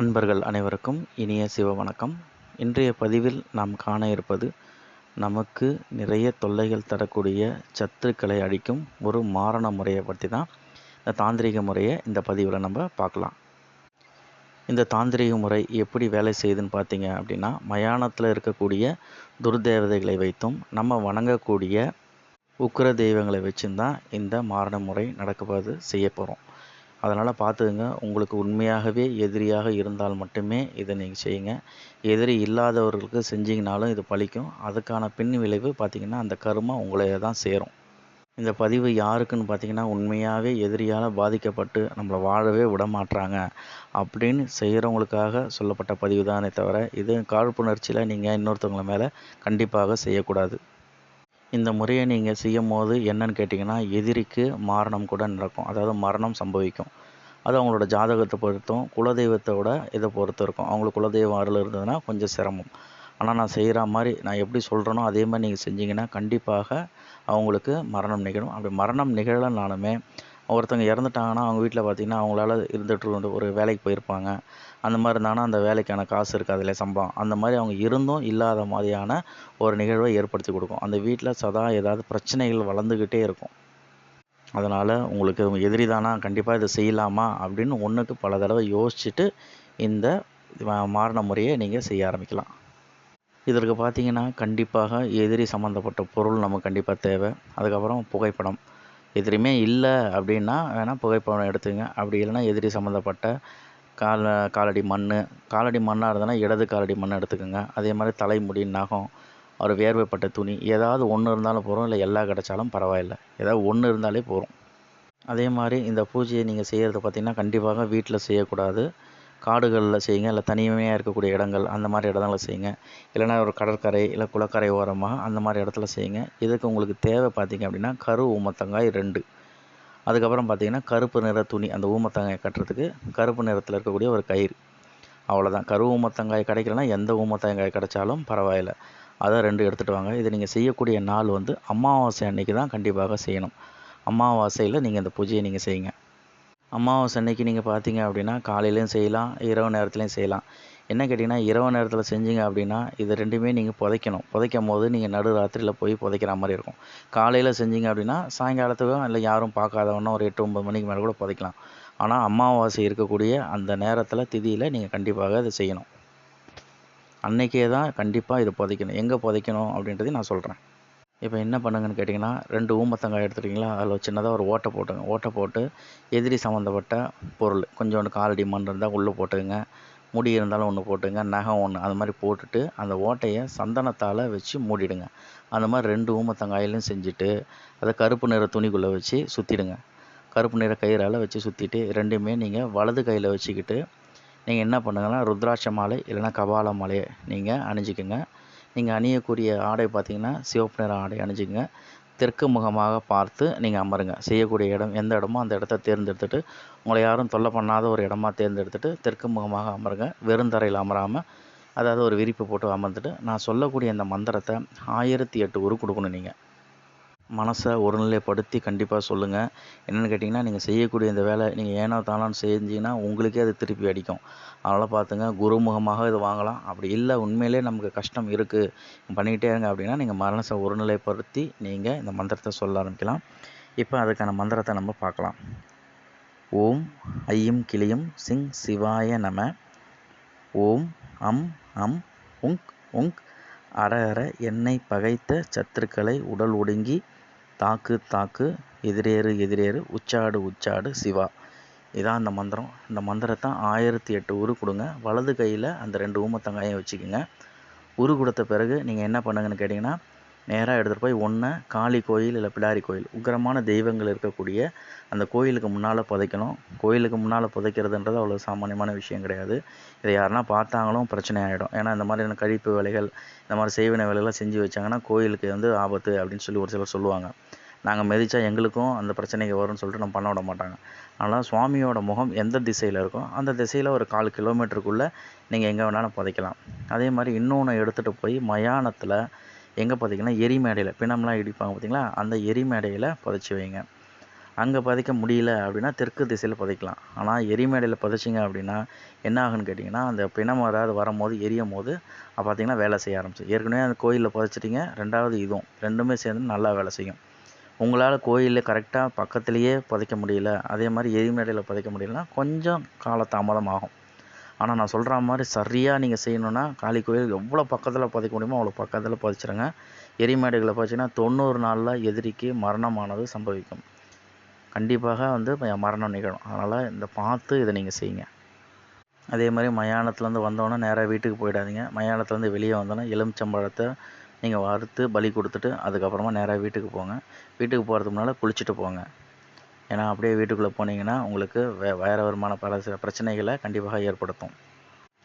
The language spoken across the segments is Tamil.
அன்பர்கள் அனைவருக்கும் இனிய சிவ வணக்கம். இன்றைய பதிவில் நாம் காண இருப்பது நமக்கு நிறைய தொல்லைகள் தரக்கூடிய சத்துக்களை அழிக்கும் ஒரு மாரண முறையை பற்றி தான். இந்த தாந்திரிக முறையை இந்த பதிவில் நம்ம பார்க்கலாம். இந்த தாந்திரிக முறை எப்படி வேலை செய்யுதுன்னு பார்த்தீங்க அப்படின்னா மயானத்தில் இருக்கக்கூடிய துர்தேவதைகளை வைத்தும் நம்ம வணங்கக்கூடிய உக்கிர தெய்வங்களை வச்சும் தான் இந்த மாரண முறை நடக்குவது செய்ய போகிறோம் அதனால் பார்த்துக்குங்க. உங்களுக்கு உண்மையாகவே எதிரியாக இருந்தால் மட்டுமே இதை நீங்கள் செய்யுங்க. எதிரி இல்லாதவர்களுக்கு செஞ்சிங்கனாலும் இது பழிக்கும். அதுக்கான பின் விளைவு பார்த்திங்கன்னா அந்த கருமா உங்களை தான் சேரும். இந்த பதிவு யாருக்குன்னு பார்த்தீங்கன்னா உண்மையாகவே எதிரியால் பாதிக்கப்பட்டு நம்மளை வாழவே விட மாட்டுறாங்க அப்படின்னு செய்கிறவங்களுக்காக சொல்லப்பட்ட பதிவு தானே தவிர இது காழ்ப்புணர்ச்சியில் நீங்கள் இன்னொருத்தவங்கள மேலே கண்டிப்பாக செய்யக்கூடாது. இந்த முறையை நீங்கள் செய்யும் போது என்னன்னு கேட்டிங்கன்னா எதிரிக்கு மரணம் கூட நடக்கும். அதாவது மரணம் சம்பவிக்கும். அது அவங்களோட ஜாதகத்தை பொறுத்தும் குலதெய்வத்தோட இதை பொறுத்து இருக்கும். அவங்களுக்கு குலதெய்வம் அருள் இருந்ததுன்னா கொஞ்சம் சிரமம். ஆனால் நான் செய்கிற மாதிரி நான் எப்படி சொல்கிறேனோ அதே மாதிரி நீங்கள் செஞ்சீங்கன்னா கண்டிப்பாக அவங்களுக்கு மரணம் நிகழும். அப்படி மரணம் நிகழனாலுமே ஒருத்தவங்க இறந்துட்டாங்கன்னா அவங்க வீட்டில் பார்த்திங்கன்னா அவங்களால இருந்துட்டு ஒரு வேலைக்கு போயிருப்பாங்க. அந்த மாதிரி இருந்தாங்கன்னா அந்த வேலைக்கான காசு இருக்காது இல்லையா சம்பளம். அந்த மாதிரி அவங்க இருந்தும் இல்லாத மாதிரியான ஒரு நிகழ்வை ஏற்படுத்தி கொடுக்கும். அந்த வீட்டில் சதா ஏதாவது பிரச்சனைகள் வளர்ந்துக்கிட்டே இருக்கும். அதனால் உங்களுக்கு எதிரி தானா கண்டிப்பாக இதை செய்யலாமா? அப்படின்னு ஒன்றுக்கு பல தடவை யோசிச்சுட்டு இந்த மாரண முறையை நீங்கள் செய்ய ஆரம்பிக்கலாம். இதற்கு பார்த்தீங்கன்னா கண்டிப்பாக எதிரி சம்மந்தப்பட்ட பொருள் நமக்கு கண்டிப்பாக தேவை. அதுக்கப்புறம் புகைப்படம். எதிரியுமே இல்லை அப்படின்னா வேணால் புகைப்படம் எடுத்துங்க. அப்படி இல்லைன்னா எதிரி சம்மந்தப்பட்ட கால காலடி மண் காலடி மண்ணாக இருந்ததுன்னா இடது காலடி மண் எடுத்துக்கோங்க. அதே மாதிரி தலைமுடி நகம் ஒரு வேர்வைப்பட்ட துணி ஏதாவது ஒன்று இருந்தாலும் போதும் இல்லை எல்லா கிடச்சாலும் பரவாயில்ல. ஏதாவது ஒன்று இருந்தாலே போதும். அதே மாதிரி இந்த பூஜையை நீங்கள் செய்கிறது பார்த்திங்கன்னா கண்டிப்பாக வீட்டில் செய்யக்கூடாது. காடுகளில் செய்யுங்க இல்லை தனிமையாக இருக்கக்கூடிய இடங்கள் அந்த மாதிரி இடங்களில் செய்யுங்க. இல்லைனா ஒரு கடற்கரை இல்லை குளக்கரை ஓரமாக அந்த மாதிரி இடத்துல செய்யுங்க. இதுக்கு உங்களுக்கு தேவை பார்த்திங்க அப்படின்னா கரு ஊமத்தங்காய் ரெண்டு. அதுக்கப்புறம் பார்த்திங்கன்னா கருப்பு நிற துணி அந்த ஊமத்தங்காய் கட்டுறதுக்கு கருப்பு நிறத்தில் இருக்கக்கூடிய ஒரு கயிறு. அவ்வளோதான் கரு ஊமத்தங்காய் கிடைக்கலனா எந்த ஊமத்தங்காய் கிடைச்சாலும் பரவாயில்ல. அதை ரெண்டு எடுத்துகிட்டு வாங்க. இதை நீங்கள் செய்யக்கூடிய நாள் வந்து அமாவாசை அன்னைக்கு தான் கண்டிப்பாக செய்யணும். அமாவாசையில் நீங்கள் இந்த பூஜையை நீங்கள் செய்யுங்க. அமாவாசை அன்னைக்கு நீங்கள் பார்த்தீங்க அப்படின்னா காலையிலையும் செய்யலாம் இரவு நேரத்துலையும் செய்யலாம். என்ன கேட்டிங்கன்னா இரவு நேரத்தில் செஞ்சீங்க அப்படின்னா இது ரெண்டுமே நீங்கள் புதைக்கணும். புதைக்கும் போது நீங்கள் நடு ராத்திரியில் போய் புதைக்கிற மாதிரி இருக்கும். காலையில் செஞ்சீங்க அப்படின்னா சாயங்காலத்துக்கும் இல்லை யாரும் பார்க்காதவொன்னா ஒரு எட்டு ஒம்பது மணிக்கு மேலே கூட புதைக்கலாம். ஆனால் அமாவாசை இருக்கக்கூடிய அந்த நேரத்தில் திதியில் நீங்கள் கண்டிப்பாக இதை செய்யணும். அன்றைக்கே தான் கண்டிப்பாக இதை புதைக்கணும். எங்கே புதைக்கணும் அப்படின்றதையும் நான் சொல்கிறேன் இப்போ என்ன பண்ணுங்கன்னு கேட்டிங்கன்னா ரெண்டு ஊமத்தங்காய் எடுத்துட்டிங்களா? அதில் சின்னதாக ஒரு ஓட்டை போட்டுங்க. ஓட்டை போட்டு எதிரி சம்மந்தப்பட்ட பொருள் கொஞ்சோண்டு காலடி மண் இருந்தால் உள்ளே போட்டுங்க முடி இருந்தாலும் ஒன்று போட்டுங்க நகம் ஒன்று அது மாதிரி போட்டுட்டு அந்த ஓட்டையை சந்தனத்தால் வச்சு மூடிடுங்க. அந்த மாதிரி ரெண்டு ஊமத்தங்காயிலையும் செஞ்சுட்டு அதை கருப்பு நிற துணிக்குள்ளே வச்சு சுற்றிடுங்க கருப்பு நிற கயிறால் வச்சு சுற்றிட்டு ரெண்டுமே நீங்கள் வலது கையில் வச்சுக்கிட்டு நீங்கள் என்ன பண்ணுங்கன்னா ருத்ராட்ச மாலை இல்லைன்னா கபால மாலையை நீங்கள் அணிஞ்சிக்கோங்க. நீங்கள் அணியக்கூடிய ஆடை பார்த்திங்கன்னா சிவப்பு நிற ஆடை அணிஞ்சுங்க. தெற்கு முகமாக பார்த்து நீங்கள் அமருங்க. செய்யக்கூடிய இடம் எந்த இடமோ அந்த இடத்த தேர்ந்தெடுத்துட்டு உங்களை யாரும் தொல்லை பண்ணாத ஒரு இடமா தேர்ந்தெடுத்துட்டு தெற்கு முகமாக அமருங்க. வெறுந்தரையில் அமராமல் அதாவது ஒரு விரிப்பு போட்டு அமர்ந்துட்டு நான் சொல்லக்கூடிய இந்த மந்திரத்தை ஆயிரத்தி எட்டு உரு கொடுக்கணும் நீங்கள் மனசை ஒருநிலைப்படுத்தி கண்டிப்பாக சொல்லுங்கள் என்னென்னு கேட்டிங்கன்னா நீங்கள் செய்யக்கூடிய இந்த வேலை நீங்கள் ஏனோ தானோன்னு செஞ்சீங்கன்னா உங்களுக்கே அது திருப்பி அடிக்கும். அதனால் பார்த்துங்க குருமுகமாக இது வாங்கலாம். அப்படி இல்லை உண்மையிலே நமக்கு கஷ்டம் இருக்குது பண்ணிக்கிட்டே இருங்க அப்படின்னா நீங்கள் மனசை ஒருநிலைப்படுத்தி நீங்கள் இந்த மந்திரத்தை சொல்ல ஆரம்பிக்கலாம். இப்போ அதுக்கான மந்திரத்தை நம்ம பார்க்கலாம். ஓம் ஐயும் கிளியும் சிங் சிவாய நம. ஓம் அம் அம் உங் உங் அற அற என்னை பகைத்த சத்துருக்களை உடல் ஒடுங்கி தாக்கு தாக்கு எதிரேறு எதிரேறு உச்சாடு உச்சாடு சிவா. இதான் அந்த மந்திரம். இந்த மந்திரத்தை ஆயிரத்தி எட்டு உரு கொடுங்க. வலது கையில் அந்த ரெண்டு ஊமத்தங்காயும் வச்சுக்கோங்க. உரு கொடுத்த பிறகு நீங்கள் என்ன பண்ணுங்கன்னு கேட்டிங்கன்னா நேராக எடுத்துகிட்டு போய் ஒன்று காளி கோயில் இல்லை பிடாரி கோயில் உக்கிரமான தெய்வங்கள் இருக்கக்கூடிய அந்த கோயிலுக்கு முன்னால் புதைக்கணும். கோயிலுக்கு முன்னால் புதைக்கிறதுன்றது அவ்வளோ சாமானியமான விஷயம் கிடையாது. இதை யாருன்னா பார்த்தாங்களும் பிரச்சனை ஆகிடும் ஏன்னா இந்த மாதிரியான கழிப்பு வேலைகள் இந்த மாதிரி செய்வினை வேலைகள்லாம் செஞ்சு வச்சாங்கன்னா கோயிலுக்கு வந்து ஆபத்து அப்படின்னு சொல்லி ஒரு சிலர் சொல்லுவாங்க. நாங்கள் மிதித்தா எங்களுக்கும் அந்த பிரச்சனைக்கு வரும்னு சொல்லிட்டு நம்ம பண்ண விட மாட்டாங்க. அதனால் சுவாமியோட முகம் எந்த திசையில் இருக்கோ அந்த திசையில் ஒரு கால் கிலோமீட்டருக்குள்ளே நீங்கள் எங்கே வேணாலும் புதைக்கலாம். அதே மாதிரி இன்னொன்று எடுத்துகிட்டு போய் மயானத்தில் எங்கே பார்த்தீங்கன்னா எரி மேடையில் பிணம்லாம் இடிப்பாங்க பார்த்தீங்களா அந்த எரி மேடையில் புதைச்சி வைங்க. அங்கே புதைக்க முடியல அப்படின்னா தெற்கு திசையில் புதைக்கலாம். ஆனால் எரிமேடையில் புதைச்சிங்க அப்படின்னா என்ன ஆகுன்னு கேட்டிங்கன்னா அந்த பிணம் ஏதாவது வரும்போது எரியும் போது பார்த்தீங்கன்னா வேலை செய்ய ஆரம்பிச்சு ஏற்கனவே அந்த கோயிலில் புதைச்சிட்டிங்க. ரெண்டாவது இதுவும் ரெண்டுமே சேர்ந்து நல்லா வேலை செய்யும். உங்களால் கோயிலில் கரெக்டாக பக்கத்துலேயே புதைக்க முடியல. அதே மாதிரி எரிமேடையில் புதைக்க முடியலன்னா கொஞ்சம் காலதாமதம் ஆகும். ஆனால் நான் சொல்கிற மாதிரி சரியாக நீங்கள் செய்யணுன்னா காளி கோயில் எவ்வளோ பக்கத்தில் புதைக்க முடியுமோ அவ்வளோ பக்கத்தில் புதைச்சிருங்க. எரிமேடுகளை போச்சுன்னா தொண்ணூறு நாளில் எதிரிக்கு மரணமானது சம்பவிக்கும். கண்டிப்பாக வந்து மரணம் நிகழும். அதனால் இந்த பார்த்து இதை நீங்கள் செய்யுங்க. அதே மாதிரி மயானத்துலேருந்து வந்தோன்னே நேராக வீட்டுக்கு போயிடாதீங்க. மயானத்துலேருந்து வெளியே வந்தோன்னே எலுமிச்சம்பழத்தை நீங்கள் வறுத்து பலி கொடுத்துட்டு அதுக்கப்புறமா நேராக வீட்டுக்கு போங்க. வீட்டுக்கு போகிறதுக்கு முன்னால் குளிச்சுட்டு போங்க. ஏன்னா அப்படியே வீட்டுக்குள்ளே போனீங்கன்னா உங்களுக்கு வே வேறு விதமான பல சில பிரச்சனைகளை கண்டிப்பாக ஏற்படுத்தும்.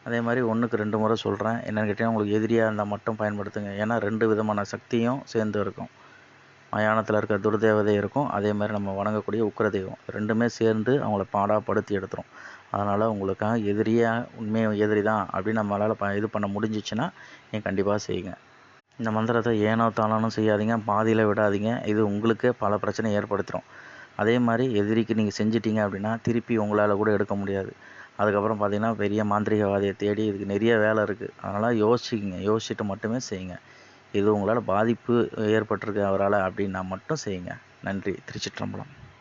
அதே மாதிரி ஒன்றுக்கு ரெண்டு முறை சொல்கிறேன் என்னென்னு கேட்டிங்கன்னா உங்களுக்கு எதிரியாக இருந்தால் மட்டும் பயன்படுத்துங்க. ஏன்னா ரெண்டு விதமான சக்தியும் சேர்ந்து இருக்கும். மயானத்தில் இருக்க துர்தேவதை இருக்கும். அதே மாதிரி நம்ம வணங்கக்கூடிய உக்ரதெய்வம் ரெண்டுமே சேர்ந்து அவங்கள பாடாப்படுத்தி எடுத்துரும். அதனால் உங்களுக்காக எதிரியாக உண்மையாக எதிரி தான் அப்படின்னு நம்மளால் ப இது பண்ண முடிஞ்சிச்சுன்னா நீங்கள் கண்டிப்பாக செய்யுங்க. இந்த மந்திரத்தை ஏனோ தானோன்னு செய்யாதீங்க. பாதியில் விடாதீங்க. இது உங்களுக்கே பல பிரச்சனை ஏற்படுத்திடும் அதே மாதிரி எதிரிக்கு நீங்கள் செஞ்சிட்டிங்க அப்படின்னா திருப்பி உங்களால் கூட எடுக்க முடியாது. அதுக்கப்புறம் பார்த்தீங்கன்னா பெரிய மாந்திரிகவாதியை தேடி இதுக்கு நிறைய வேலை இருக்குது அதனால் யோசிச்சுக்கிங்க. யோசிச்சுட்டு மட்டுமே செய்யுங்க. இது உங்களால் பாதிப்பு ஏற்பட்டிருக்கு அவரால் அப்படின்னா மட்டும் செய்யுங்க. நன்றி. திருச்சிற்றம்பலம்.